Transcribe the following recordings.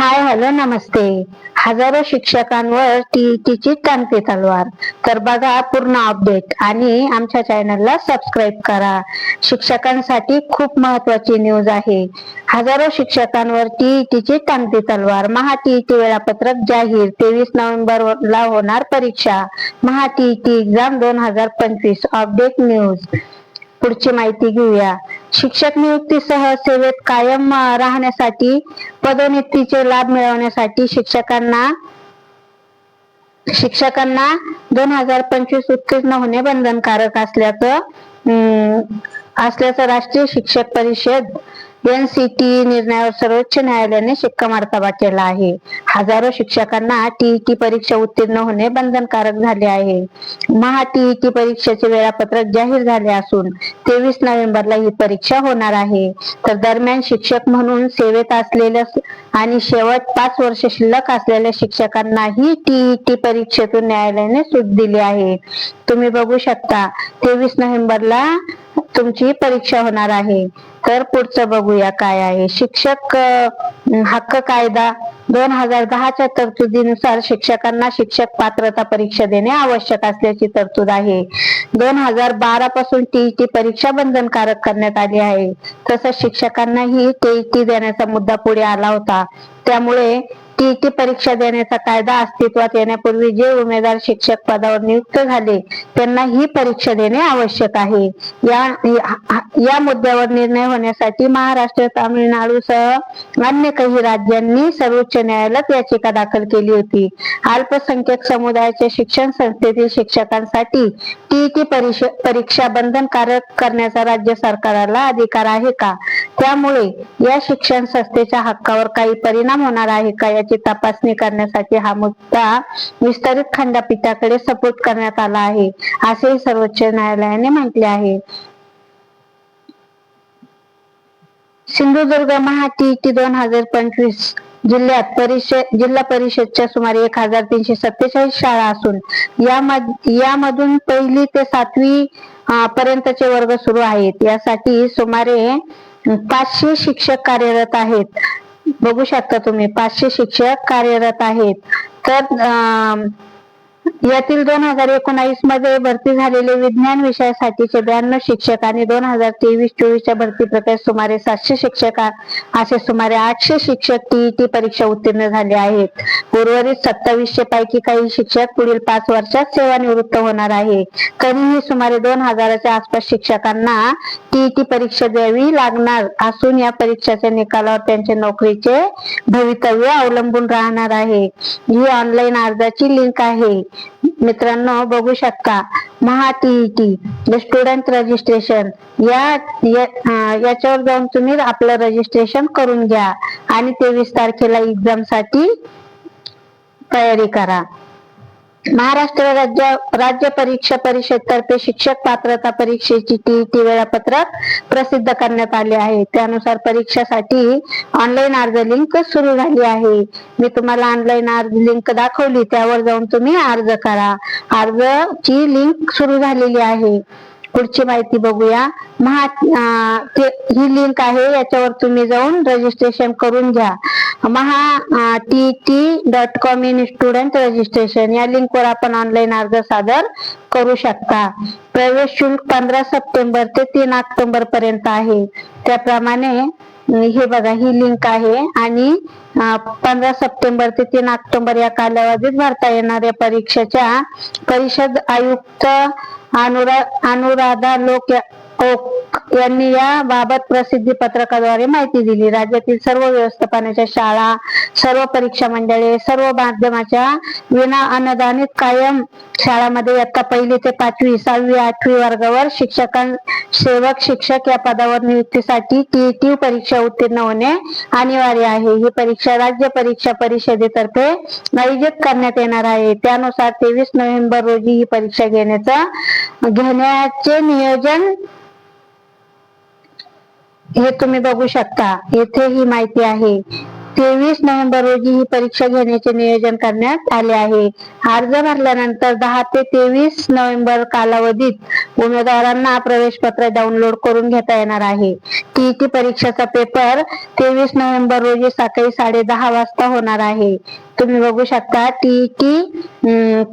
Hi hello नमस्ते. हजारो शिक्षकांवर टीईटीची टांगते तलवार. तर बघा पूर्ण अपडेट आणि आमच्या चॅनलला सबस्क्राईब करा. शिक्षकांसाठी खूप महत्वाची न्यूज आहे. हजारो शिक्षकांवर तिची टांगते तलवार. महा टीईटी वेळापत्रक जाहीर. तेवीस नोव्हेंबर ला होणार परीक्षा. महा टीईटी एक्झाम दोन हजार पंचवीस. अपडेट न्यूज पुढची माहिती घेऊया. शिक्षक नियुक्तीसह सेवेत कायम राहण्यासाठी पदोन्नतीचे लाभ मिळवण्यासाठी शिक्षकांना शिक्षकांना दोन हजार पंचवीस उत्तीर्ण होणे बंधनकारक असल्याचं अं, असल्याचं राष्ट्रीय शिक्षक परिषद एनसीटी निर्णयावर सर्वोच्च न्यायालयाने शिक्कामोर्तब केला आहे. हजारो शिक्षकांना टीईटी परीक्षा उत्तीर्ण होणे बंधनकारक झाले आहे. महा टीईटी परीक्षेचे वेळापत्रक जाहीर झाले असून तेवीस नोव्हेंबरला ही परीक्षा होणार आहे. तर दरम्यान शिक्षक म्हणून सेवेत असलेल्या आणि शेवट पाच वर्ष शिल्लक असलेल्या शिक्षकांनाही टीईटी परीक्षेतून न्यायालयाने सूट दिली आहे. तुम्ही बघू शकता तेवीस नोव्हेंबरला तुमची परीक्षा होणार आहे. तर पुढचं बघूया काय आहे. शिक्षक हक्क कायदा दोन हजार दहाच्या तरतुदीनुसार शिक्षकांना शिक्षक पात्रता परीक्षा देणे आवश्यक असल्याची तरतूद आहे. दोन हजार बारा पासून टीईटी परीक्षा बंधनकारक करण्यात आली आहे. तसंच शिक्षकांनाही टीईटी देण्याचा मुद्दा पुढे आला होता. त्यामुळे टीईटी परीक्षा देण्याचा कायदा अस्तित्वात येण्यापूर्वी जे उमेदवार शिक्षक पदावर नियुक्त झाले त्यांना ही परीक्षा देणे आवश्यक आहे. या या मुद्द्यावर निर्णय होण्यासाठी महाराष्ट्र तामिळनाडूसह अन्य काही राज्यांनी सर्वोच्च न्यायालयात याचिका दाखल केली होती. अल्पसंख्याक समुदायाच्या शिक्षण संस्थेतील शिक्षकांसाठी टीईटी परीक्षा बंधनकारक करण्याचा राज्य सरकारला अधिकार आहे का? त्यामुळे या शिक्षण संस्थेच्या हक्कावर काही परिणाम होणार आहे का याची तपासणी करण्यासाठी हा मुद्दा विस्तारित खंडपीठाकडे सपोर्ट करण्यात आला आहे असे सर्वोच्च न्यायालयाने म्हटले आहे. सिंधुदुर्ग महा टीईटी दोन हजार पंचवीस जिल्ह्यात परिषद जिल्हा परिषदच्या सुमारे एक हजार तीनशे सत्तेचाळीस शाळा असून यामध यामधून पहिली ते सातवी पर्यंतचे वर्ग सुरू आहेत. यासाठी सुमारे पाचशे शिक्षक कार्यरत आहेत. बघू शकता तुम्ही. पाचशे शिक्षक कार्यरत आहेत. तर अं, यातील दोन हजार एकोणावीसमध्ये भरती झालेले विज्ञान विषयासाठीचे ब्याण्णव शिक्षक आणि दोन हजार तेवीस चोवीसच्या भरती प्रक्रियेत सुमारे सातशे शिक्षक असे सुमारे आठशे शिक्षक टीईटी परीक्षा उत्तीर्ण झाले आहेत. उर्वरित सत्तावीसशे पैकी काही शिक्षक पुढील पाच वर्षात सेवानिवृत्त होणार आहे. तरीही सुमारे दोन हजाराच्या आसपास शिक्षकांना टीईटी परीक्षा द्यावी लागणार असून या परीक्षेच्या निकालावर त्यांच्या नोकरीचे भवितव्य अवलंबून राहणार आहे. ही ऑनलाईन अर्जाची लिंक आहे. मित्रांनो बघू शकता महा टीईटी स्टुडंट रजिस्ट्रेशन या याच्यावर जाऊन तुम्ही आपलं रजिस्ट्रेशन करून घ्या आणि तेवीस तारखेला एक्झामसाठी तयारी करा. महाराष्ट्र राज्य राज्य परीक्षा परिषद तर्फे शिक्षक पात्रता परीक्षेची टीईटी वेळापत्रक प्रसिद्ध करण्यात आले आहे. त्यानुसार परीक्षासाठी ऑनलाईन अर्ज लिंक सुरू झाली आहे. मी तुम्हाला ऑनलाईन अर्ज लिंक दाखवली त्यावर जाऊन तुम्ही अर्ज करा. अर्जची लिंक सुरू झालेली आहे. पुढची माहिती बघूया. महा ही लिंक आहे याच्यावर तुम्ही जाऊन रजिस्ट्रेशन करून घ्या. Maha T T dot com in student registration. या लिंकवर आपण ऑनलाईन अर्ज सादर करू शकता. प्रवेश शुल्क पंधरा सप्टेंबर ते तीन ऑक्टोबर पर्यंत आहे. त्याप्रमाणे हे बघा ही लिंक आहे आणि पंधरा सप्टेंबर ते तीन ऑक्टोबर या कालावधीत भरता येणाऱ्या परीक्षेच्या परिषद आयुक्त अनुरा अनुराधा लोक ओक यांनी याबाबत प्रसिद्धी पत्रकाद्वारे माहिती दिली. राज्यातील सर्व व्यवस्थापनाच्या शाळा सर्व परीक्षा मंडळे सर्व माध्यमाच्या विना अनुदानित कायम शाळामध्ये इयत्ता पहिली ते पाचवी सहावी आठवी वर्गावर शिक्षकां सेवक शिक्षक या पदावर नियुक्तीसाठी टीईटी परीक्षा उत्तीर्ण होणे अनिवार्य आहे. ही परीक्षा राज्य परीक्षा परिषदेतर्फे आयोजित करण्यात येणार आहे. त्यानुसार तेवीस नोव्हेंबर रोजी ही परीक्षा घेण्याचं घेण्याचे नियोजन हे तुम्ही बघू शकता. येथे ही माहिती आहे. तेवीस नोव्हेंबर रोजी ही परीक्षा घेण्याचे नियोजन करण्यात आले आहे. अर्ज भरल्यानंतर दहा ते तेवीस नोव्हेंबर कालावधीत उमेदवारांना प्रवेश पत्र डाउनलोड करून घेता येणार आहे. टीईटी परीक्षेचा पेपर तेवीस नोव्हेंबर रोजी सकाळी साडे दहा वाजता होणार आहे. तुम्ही बघू शकता टीईटी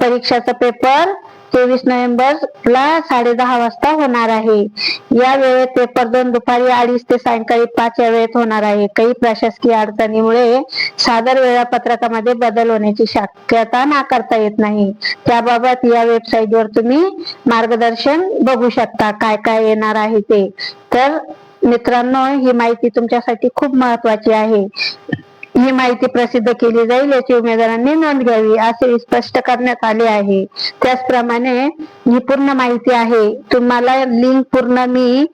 परीक्षेचा पेपर तेवीस नोव्हेंबर ला साडे दहा वाजता होणार आहे. या वेळेत पेपर दोन दुपारी अडीच ते सायंकाळी पाच या वेळेत होणार आहे. काही प्रशासकीय अडचणीमुळे सादर वेळापत्रकामध्ये बदल होण्याची शक्यता नाकारता येत नाही. त्याबाबत या वेबसाईट वर तुम्ही मार्गदर्शन बघू शकता. काय काय येणार आहे ते. तर मित्रांनो ही माहिती तुमच्यासाठी खूप महत्वाची आहे. ही माहिती प्रसिद्ध केली जाईल याची उमेदवारांनी नोंद घ्यावी असे स्पष्ट करण्यात आले आहे. त्याचप्रमाणे ही पूर्ण माहिती आहे. तुम्हाला लिंक पूर्ण मी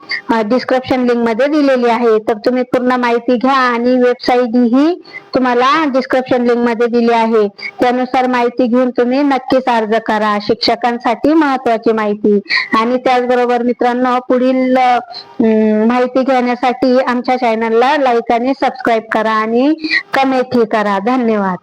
डिस्क्रिप्शन लिंकमध्ये दिलेली आहे. तर तुम्ही पूर्ण माहिती घ्या आणि वेबसाईट ही तुम्हाला डिस्क्रिप्शन लिंकमध्ये दिली आहे. त्यानुसार माहिती घेऊन तुम्ही नक्कीच अर्ज करा. शिक्षकांसाठी महत्वाची माहिती. आणि त्याचबरोबर मित्रांनो पुढील माहिती घेण्यासाठी आमच्या चॅनलला लाईक आणि सबस्क्राईब करा. आणि कमेंट करा. धन्यवाद.